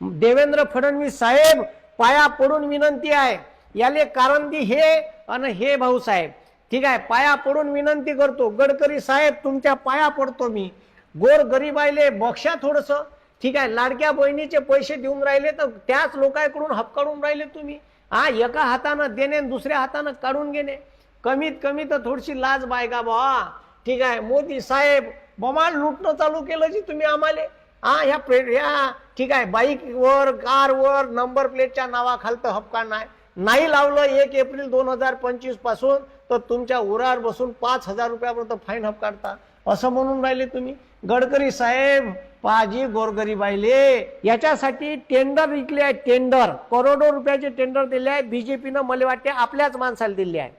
देवेंद्र फडणवीस साहेब पाया पडून विनंती आहे. याले कारंदी हे आणि हे भाऊ साहेब. ठीक आहे पाया पडून विनंती करतो. गडकरी साहेब तुमच्या पाया पडतो मी. गोर गरीबाईले बक्षा थोडस. ठीक आहे लाडक्या बहिणीचे पैसे देऊन राहिले तर त्याच लोकांकडून हपकाडून राहिले तुम्ही. हा एका हातानं देणे दुसऱ्या हातानं काढून घेणे. कमीत कमी तर थोडीशी लाज बायगा बा. ठीक आहे मोदी साहेब बमाल लुटणं चालू केलं जी तुम्ही आम्हाला. हा ह्या प्रे ह्या ठीक आहे बाईकवर कारवर नंबर प्लेटच्या नावाखालतं हपकाण नाही. नाही लावलं एक एप्रिल दोन हजार पंचवीसपासून तर तुमच्या उरावर बसून पाच हजार रुपयापर्यंत फाईन हपकाडता असं म्हणून राहिले तुम्ही. गडकरी साहेब पाजी गोरगरीबाईले याच्यासाठी टेंडर विकले आहे टेंडर करोडो रुपयाचे टेंडर दिले आहे. बीजेपीनं मला वाटते आपल्याच माणसाला दिले आहे.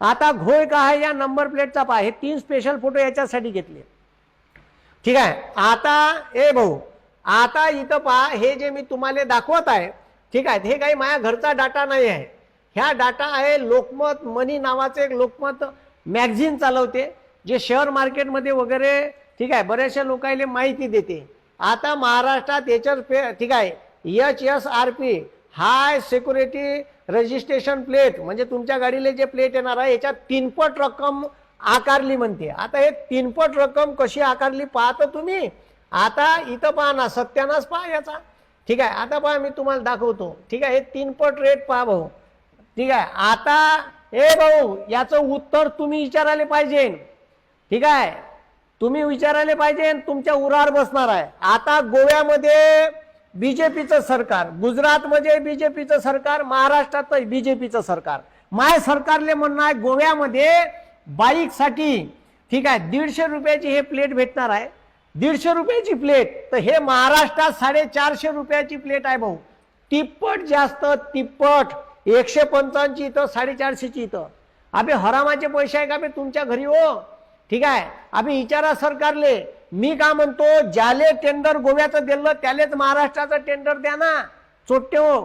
आता घोळ का आहे या नंबर प्लेटचा पहा हे तीन स्पेशल फोटो याच्यासाठी घेतले. ठीक आहे. आता ए भाऊ आता इथं पहा हे जे मी तुम्हाला दाखवत आहे ठीक आहे हे काही माझ्या घरचा डाटा नाही आहे. ह्या डाटा आहे लोकमत मनी नावाचं एक लोकमत मॅगझिन चालवते जे शेअर मार्केटमध्ये वगैरे ठीक आहे बऱ्याचशा लोकांना माहिती देते. आता महाराष्ट्रात याच्यावर पे ठीक आहे H S R P high security registration plate म्हणजे तुमच्या गाडीला जे प्लेट येणार आहे याच्यात तीनपट रक्कम आकारली म्हणते. आता हे तीनपट रक्कम कशी आकारली पाहतो तुम्ही? आता इथं पहा ना सत्यानाच पहा याचा. ठीक आहे आता पहा मी तुम्हाला दाखवतो. ठीक आहे हे तीनपट रेट पहा भाऊ. ठीक आहे आता हे भाऊ याचं उत्तर तुम्ही विचारायला पाहिजे. ठीक आहे तुम्ही विचारायला पाहिजे तुमच्या उरावर बसणार आहे. आता गोव्यामध्ये बीजेपीचं सरकार गुजरातमध्ये बीजेपीचं सरकार महाराष्ट्रात बीजेपीचं सरकार. माय सरकारले म्हणणं आहे गोव्यामध्ये बाईकसाठी ठीक आहे दीडशे रुपयाची हे प्लेट भेटणार आहे. दीडशे रुपयाची प्लेट तर हे महाराष्ट्रात साडेचारशे रुपयाची प्लेट आहे भाऊ. तिप्पट जास्त तिप्पट. एकशे पंचावन्नची इथं साडेचारशेची इथं. अबे हरामाचे पैसे आहे का बे तुमच्या घरी हो? ठीक आहे. आम्ही विचारा सरकारले. मी का म्हणतो ज्याले टेंडर गोव्याचं दिलं त्यालेच महाराष्ट्राचं टेंडर द्या ना. चोट्टे हो.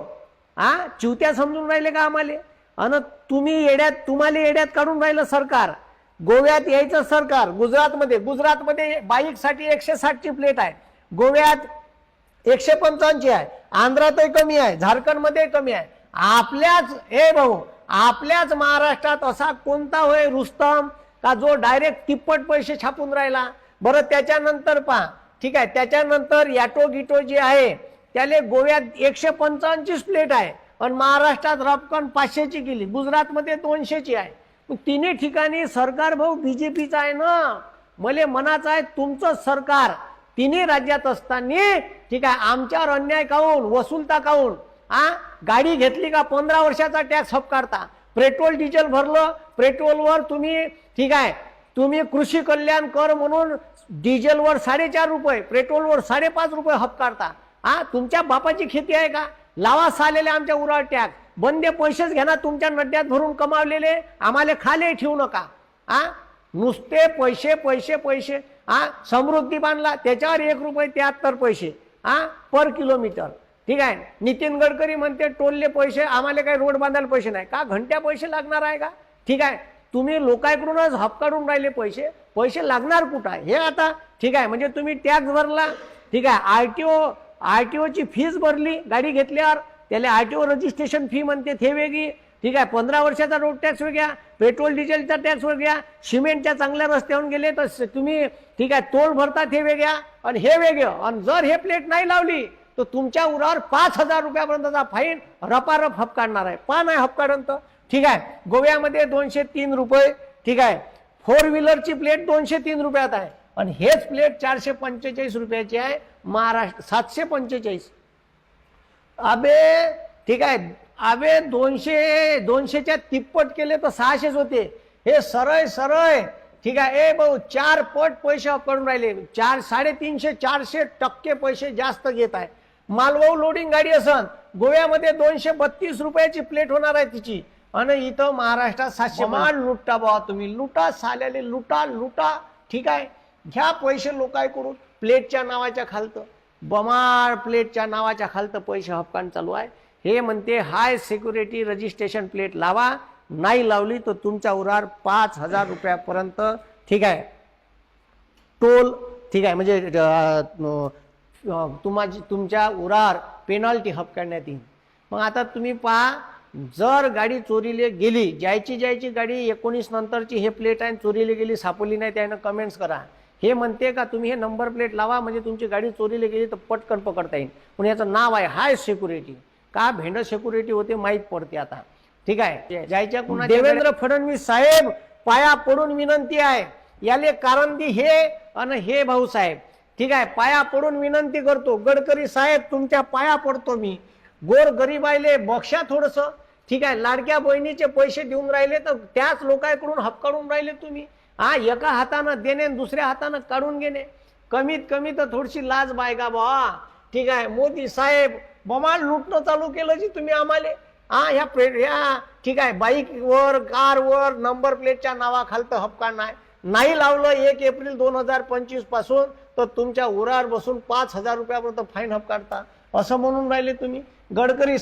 हा चिवत्या समजून राहिले का आम्हाला? अन तुम्ही येड्यात तुम्हाला येड्यात काढून राहिलं सरकार. गोव्यात यायचं सरकार गुजरातमध्ये गुजरातमध्ये बाईकसाठी एकशे साठची प्लेट आहे. गोव्यात एकशे पंचावन्नची आहे. आंध्रातही कमी आहे. झारखंडमध्ये कमी आहे. आपल्याच हे भाऊ आपल्याच महाराष्ट्रात असा कोणता होय रुस्तम का जो डायरेक्ट तिप्पट पैसे छापून राहिला? बरं त्याच्यानंतर पहा. ठीक आहे त्याच्यानंतर याटो गिटो जे आहे त्याले गोव्यात एकशे पंचावन्नचीच प्लेट आहे. आणि महाराष्ट्रात रपकन पाचशेची गेली गुजरातमध्ये दोनशेची आहे. तिन्ही ठिकाणी सरकार भाऊ बी जे पीचा आहे ना. मले मनाचं आहे तुमचं सरकार. तिन्ही राज्यात असताना ठीक आहे आमच्यावर अन्याय काऊन वसुलता काऊन आ? गाडी घेतली का पंधरा वर्षाचा टॅक्स हपकारता? पेट्रोल डिझेल भरलं पेट्रोलवर तुम्ही ठीक आहे तुम्ही कृषी कल्याण कर म्हणून डिझेलवर साडेचार रुपये पेट्रोलवर साडेपाच रुपये हपकारता. हा तुमच्या बापाची खेती आहे का? लावा आलेले आमच्या उरावर टॅक्स बंदे पैसेच घ्या ना तुमच्या नड्यात भरून कमावलेले आम्हाला खाले ठेवू नका. आ? नुसते पैसे पैसे पैसे. आ? समृद्धी बांधला त्याच्यावर एक रुपये त्याहत्तर पैसे. आ? Per kilometre. ठीक आहे? नितीन गडकरी म्हणते टोलले पैसे आम्हाला काही रोड बांधायला पैसे नाही. का? घंट्या पैसे लागणार आहे का? ठीक आहे? तुम्ही लोकांकडूनच हपकाडून राहिले पैसे. पैसे लागणार कुठं आहे? हे आता ठीक आहे. म्हणजे तुम्ही टॅक्स भरला ठीक आहे. R T O R T ओची fees भरली गाडी घेतल्यावर त्याला R T O registration fee म्हणते ते वेगळी. ठीक आहे पंधरा वर्षाचा रोड टॅक्स वेगळ्या पेट्रोल डिझेलचा टॅक्स वेगळ्या सिमेंटच्या चांगल्या रस्त्यावरून गेले तर तुम्ही ठीक आहे तोल भरतात हे वेगळ्या आणि हे वेगळं. आणि जर हे प्लेट नाही लावली तर तुमच्या उरावर पाच हजार रुपयापर्यंतचा फाईन रपारप हप काढणार आहे. पा नाही हप काढंत? ठीक आहे गोव्यामध्ये दोनशे तीन रुपये ठीक आहे फोर व्हीलरची प्लेट दोनशे तीन रुपयात आहे. आणि हेच प्लेट चारशे पंचेचाळीस रुपयाची आहे महाराष्ट्र सातशे पंचेचाळीस. अबे ठीक आहे. अबे दोनशे दोनशेच्या तिप्पट केले तर सहाशेच होते. हे सरळ सरळ. ठीक आहे. ए भाऊ चार पट पैसे करून राहिले. चार साडेतीनशे चारशे टक्के पैसे जास्त घेत आहे. मालवाहू लोडिंग गाडी असन. गोव्यामध्ये दोनशे बत्तीस रुपयाची प्लेट होणार आहे तिची. आणि इथं महाराष्ट्रात सातशे माल लुटा बाबा तुम्ही. लुटा साल्याले लुटा लुटा. ठीक आहे. घ्या पैसे लोकांकडून प्लेटच्या नावाच्या खालतं. बमार प्लेटच्या नावाच्या खालतं पैसे हपकान चालू आहे. हे म्हणते हाय सिक्युरिटी रजिस्ट्रेशन प्लेट लावा. नाही लावली तर तुमच्या उरार पाच हजार रुपयापर्यंत. ठीक आहे. टोल ठीक आहे. म्हणजे तुम्हा तुमच्या उरार पेनल्टी हप करण्यात येईल. मग आता तुम्ही पहा जर गाडी चोरीले गेली ज्याची ज्यायची गाडी एकोणीस नंतरची हे प्लेट आहे चोरीला गेली सापडली नाही त्यानं कमेंट्स करा. हे म्हणते का तुम्ही हे नंबर प्लेट लावा म्हणजे तुमची गाडी चोरीला गेली तर पटकन पकडता येईल. पण याचं नाव आहे हाय सिक्युरिटी का भेंड सिक्युरिटी होते माहीत पडते आता. ठीक आहे? जायच्या कुणा देवेंद्र फडणवीस साहेब पाया पडून विनंती आहे. याले कारण दी हे आणि हे भाऊ साहेब. ठीक आहे? पाया पडून विनंती करतो. गडकरी साहेब तुमच्या पाया पडतो मी. गोर गरीबाईले बक्षा थोडस. ठीक आहे? लाडक्या बहिणीचे पैसे देऊन राहिले तर त्याच लोकांकडून हपकाडून राहिले तुम्ही. हा एका हातानं देणे दुसऱ्या हातानं काढून घेणे. कमीत कमी तर थोडीशी लाज बायगा बा ठीक आहे मोदी साहेब बमाल लुटणं चालू केलं जी तुम्ही आम्हाला. हा ह्या प्रे ह्या ठीक आहे बाईकवर कारवर नंबर प्लेटच्या नावाखालतं हपका नाही. नाही लावलं एक एप्रिल दोन हजार पंचवीसपासून तर तुमच्या उरावर बसून पाच हजार रुपयापर्यंत फाईन हपकाडता असं म्हणून राहिले तुम्ही. गडकरी